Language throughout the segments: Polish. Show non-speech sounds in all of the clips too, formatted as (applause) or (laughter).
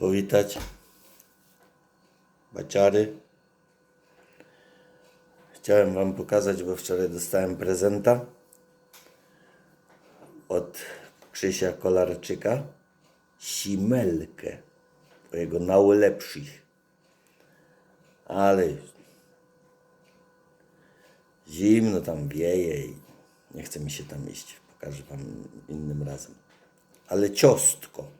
powitać. Baciary. Chciałem Wam pokazać, bo wczoraj dostałem prezenta od Krzysia Kolarczyka. Simelkę. Twojego najlepszych. Ale zimno tam wieje i nie chce mi się tam iść. Pokażę Wam innym razem. Ale ciostko.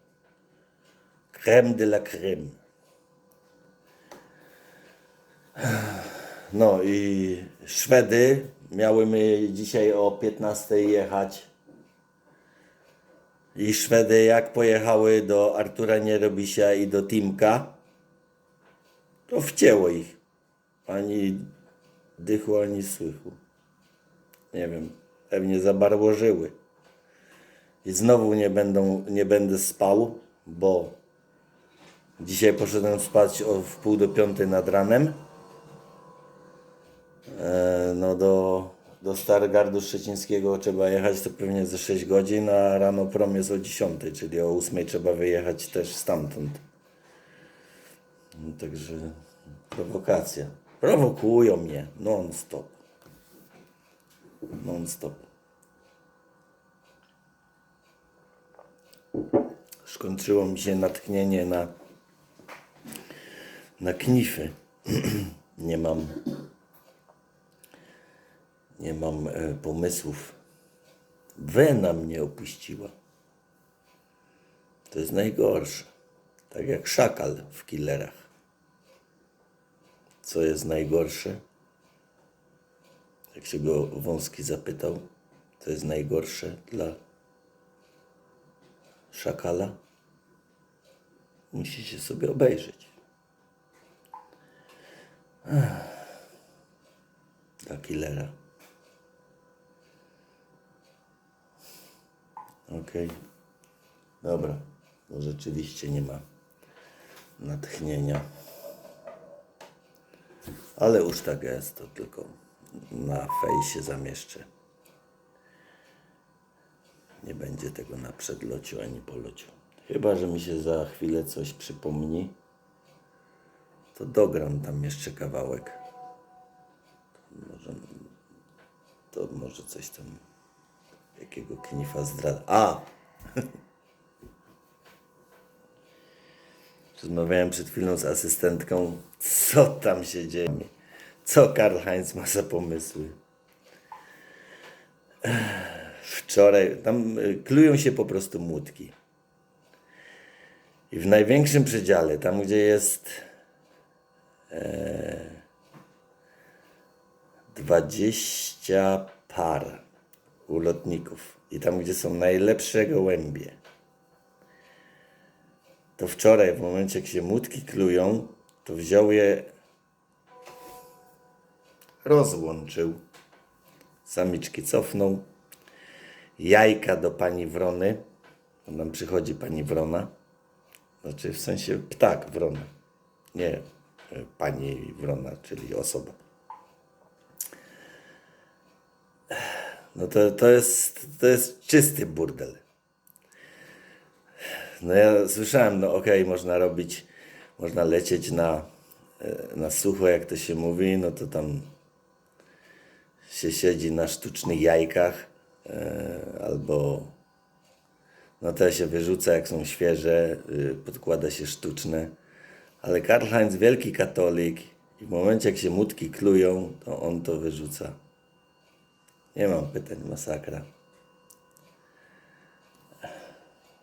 Creme de la creme. No i Szwedy miały my dzisiaj o 15 jechać. I Szwedy jak pojechały do Artura Nierobisia i do Timka, to wcięło ich. Ani dychu, ani słychu. Nie wiem, pewnie zabarłożyły. I znowu nie, będą, nie będę spał, bo dzisiaj poszedłem spać o w pół do piątej nad ranem. E, no do, do Stargardu Szczecińskiego trzeba jechać to pewnie ze 6 godzin, a rano prom jest o 10, czyli o 8 trzeba wyjechać też stamtąd. Także prowokacja. Prowokują mnie non-stop. Non-stop. Skończyło mi się natchnienie na, na knify. (clears throat) nie mam nie mam e, pomysłów. Wena mnie opuściła. To jest najgorsze. Tak jak szakal w killerach. Co jest najgorsze? Jak się go Wąski zapytał, co jest najgorsze dla szakala? Musicie sobie obejrzeć. Dla killera. Okej. Dobra. To rzeczywiście nie ma natchnienia. Ale już tak jest, to tylko na fejsie zamieszczę. Nie będzie tego na przedlociu ani polociu. Chyba, że mi się za chwilę coś przypomni, to dogram tam jeszcze kawałek. Może, to może coś tam Jakiego knifa zdradza? A! (laughs) Rozmawiałem przed chwilą z asystentką. Co tam się dzieje? Co Karl Heinz ma za pomysły? Wczoraj tam y, klują się po prostu młotki. I w największym przedziale, tam gdzie jest 20 par ulotników. I tam, gdzie są najlepsze gołębie, to wczoraj, w momencie, jak się mutki klują, to wziął je, rozłączył, samiczki cofnął, jajka do pani wrony, bo nam przychodzi pani wrona, znaczy w sensie ptak wrona, nie. e, pani wrona, czyli osoba. No to, to, jest, to jest czysty burdel. No ja słyszałem, no okej, można robić, można lecieć na, na sucho, jak to się mówi, no to tam się siedzi na sztucznych jajkach e, albo no te się wyrzuca, jak są świeże, y, podkłada się sztuczne. Ale Karl Heinz, wielki katolik i w momencie, jak się mutki klują, to on to wyrzuca. Nie mam pytań, masakra.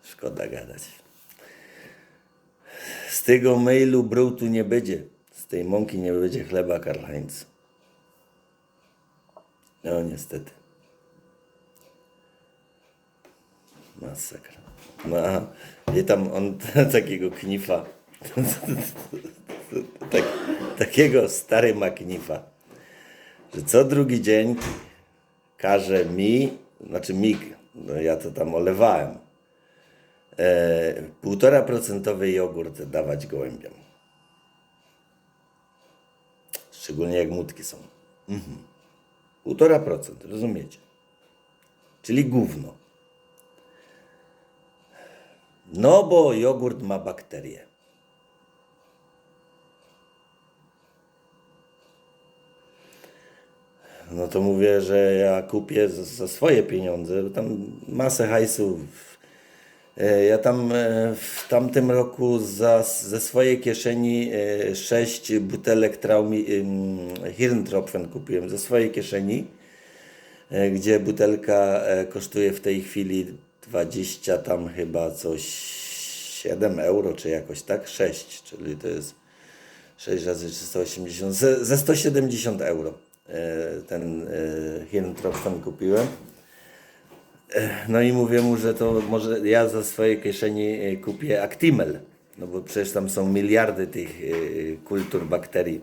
Szkoda gadać. Z tego mailu brutu nie będzie. Z tej mąki nie będzie chleba, Karl Heinz. No niestety. Masakra. No, i tam on (laughs) takiego knifa. (laughs) tak, takiego stary ma knifa. Że co drugi dzień każe mi, znaczy mi, no ja to tam olewałem, e, półtora procentowy jogurt dawać gołębiom. Szczególnie jak mutki są. Mhm. Półtora procent, rozumiecie? Czyli gówno. No bo jogurt ma bakterie. No to mówię, że ja kupię za, swoje pieniądze, bo tam masę hajsów. E, Ja tam e, w tamtym roku za, ze swojej kieszeni e, sześć butelek Traumi, Hirntropfen kupiłem ze swojej kieszeni, gdzie butelka kosztuje w tej chwili 20 tam chyba coś 7 euro, czy jakoś tak, 6, czyli to jest 6 razy 380, ze, ze 170 euro ten e, Hirntropfen kupiłem. No i mówię mu, że to może ja za swoje kieszeni e, kupię Actimel, no bo przecież tam są miliardy tych e, kultur bakterii.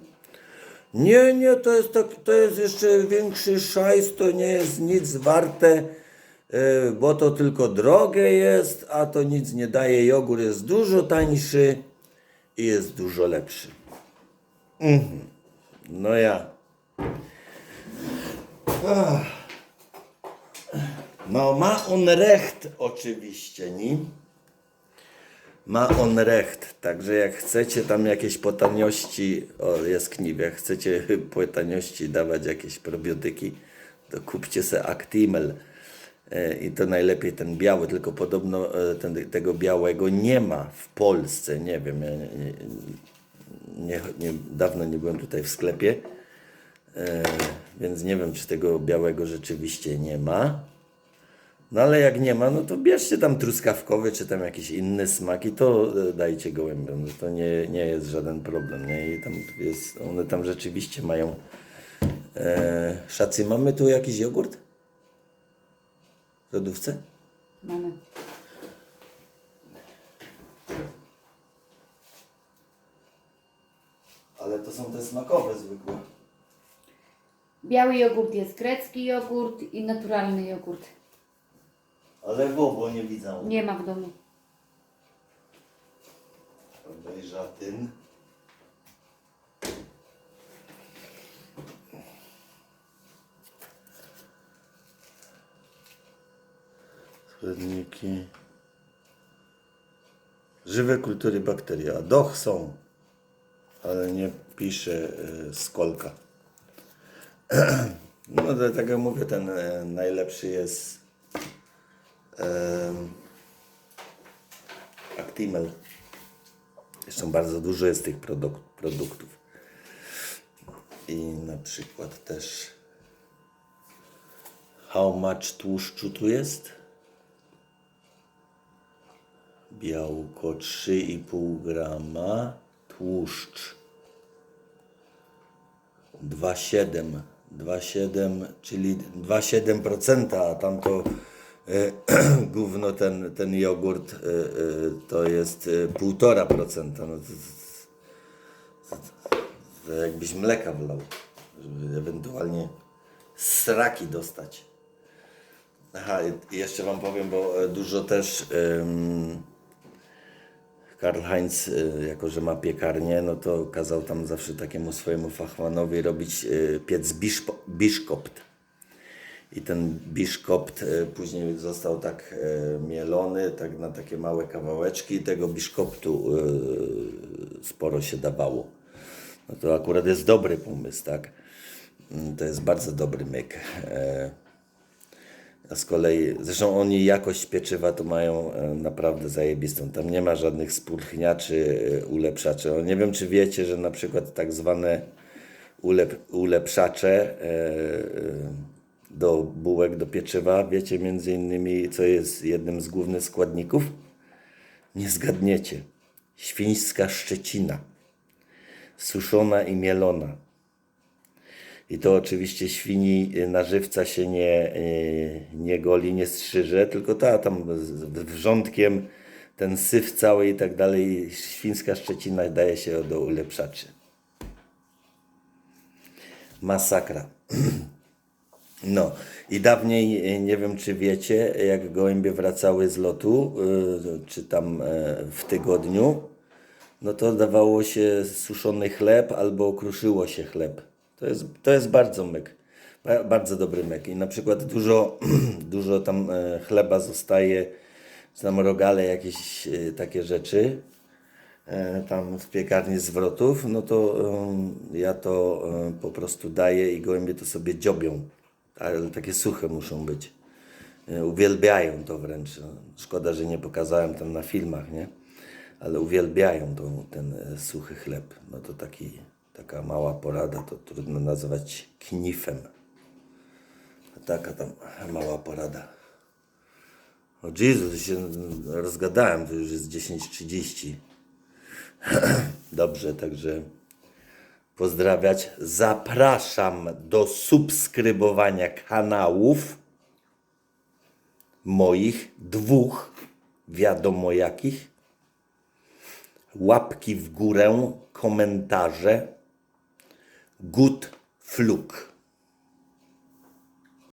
Nie, nie, to jest, tak, to jest jeszcze większy szajs, to nie jest nic warte, e, bo to tylko drogie jest, a to nic nie daje. Jogurt jest dużo tańszy i jest dużo lepszy. Mhm. No ja. No ma on recht oczywiście, nie? Ma on recht, także jak chcecie tam jakieś po taniości, o jest jak chcecie (laughs) po taniości dawać jakieś probiotyki, to kupcie se Actimel. E, I to najlepiej ten biały, tylko podobno e, ten, tego białego nie ma w Polsce, nie wiem, ja nie, nie, nie, dawno nie byłem tutaj w sklepie, więc nie wiem, czy tego białego rzeczywiście nie ma. No ale jak nie ma, no to bierzcie tam truskawkowy, czy tam jakiś inny smak i to e, dajcie gołębiom. No to nie, nie jest żaden problem, nie? I tam jest, one tam rzeczywiście mają... E, szacy, mamy tu jakiś jogurt? W lodówce? Mamy. Ale to są te smakowe zwykłe. Biały jogurt jest grecki jogurt i naturalny jogurt. Ale bo nie widzę. Nie ma w domu. Wejrzatyn. Składniki. Żywe kultury bakterii. A doch są, ale nie pisze y, skolka. No tak jak mówię, ten e, najlepszy jest Actimel. Zresztą bardzo dużo jest tych produk- produktów. I na przykład też how much tłuszczu tu jest? Białko 3,5 grama, tłuszcz 2,7 2,7 czyli 2,7%, a tamto e, (clears throat) gówno ten, ten jogurt e, e, to jest e, 1,5%. No to, to, to, jakbyś mleka wlał, żeby ewentualnie sraki dostać. Aha, jeszcze Wam powiem, bo dużo też Karl Heinz, y, jako że ma piekarnię, no to kazał tam zawsze takiemu swojemu fachmanowi robić y, piec biszkopt. I ten biszkopt y, później został tak mielony, tak na takie małe kawałeczki tego biszkoptu sporo się dawało. No to akurat jest dobry pomysł, tak? To jest bardzo dobry myk. Z kolei, zresztą oni jakość pieczywa to mają e, naprawdę zajebistą. Tam nie ma żadnych spulchniaczy, e, ulepszaczy. No, nie wiem, czy wiecie, że na przykład tak zwane ulep, ulepszacze e, do bułek, do pieczywa, wiecie między innymi, co jest jednym z głównych składników? Nie zgadniecie. Świńska szczecina. Suszona i mielona. I to oczywiście świni y, na żywca się nie, y, nie goli, nie strzyże, tylko ta tam wrzątkiem ten syf cały i tak dalej. Świńska szczecina daje się do ulepszaczy. Masakra. (clears throat) No i dawniej, y, nie wiem czy wiecie, jak gołębie wracały z lotu, czy tam e, w tygodniu, no to dawało się suszony chleb albo kruszyło się chleb. To jest, to jest bardzo myk. Ba- Bardzo dobry myk. I na przykład dużo, (clears throat) dużo tam e, chleba zostaje, czy tam rogale, jakieś e, takie rzeczy. e, tam w piekarni zwrotów, no to ja to po prostu daję i gołębie to sobie dziobią. Ale takie suche muszą być. Uwielbiają to wręcz. Szkoda, że nie pokazałem tam na filmach, nie? Ale uwielbiają tą, ten suchy chleb. No to taki, taka mała porada, to trudno nazwać knifem. Taka tam mała porada. O Jezus, się rozgadałem, to już jest 10.30. (clears throat) Dobrze, także pozdrawiać. Zapraszam do subskrybowania kanałów moich dwóch, wiadomo jakich. Łapki w górę, komentarze. gut Flug.